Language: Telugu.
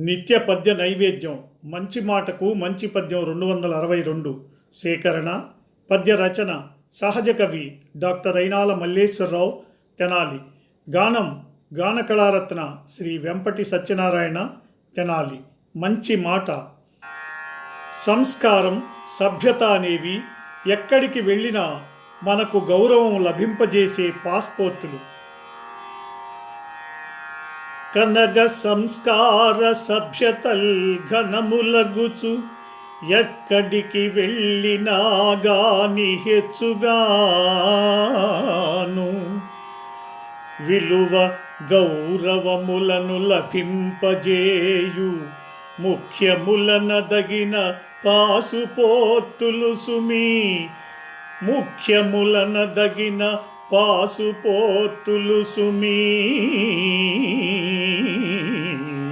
నిత్య పద్య నైవేద్యం. మంచి మాటకు మంచి పద్యం రెండు వందల అరవై రెండు. సేకరణ పద్య రచన సహజ కవి డాక్టర్ అయినాల మల్లేశ్వరరావు తెనాలి. గానం గాన కళారత్న శ్రీ వెంపటి సత్యనారాయణ తెనాలి. మంచి మాట. సంస్కారం సభ్యత అనేవి ఎక్కడికి వెళ్ళినా మనకు గౌరవం లభింపజేసే పాస్పోర్టులు. కనగ సంస్కార సభ్యతల్ ఘనములగుచు ఎక్కడికి వెళ్ళినా గాని హెచ్చుగాను విలువ గౌరవములను లభింపజేయు ముఖ్యములనదగిన పాసుపోర్టులు సుమి ముఖ్యములనదగిన పాసుపోర్టులు సుమీ.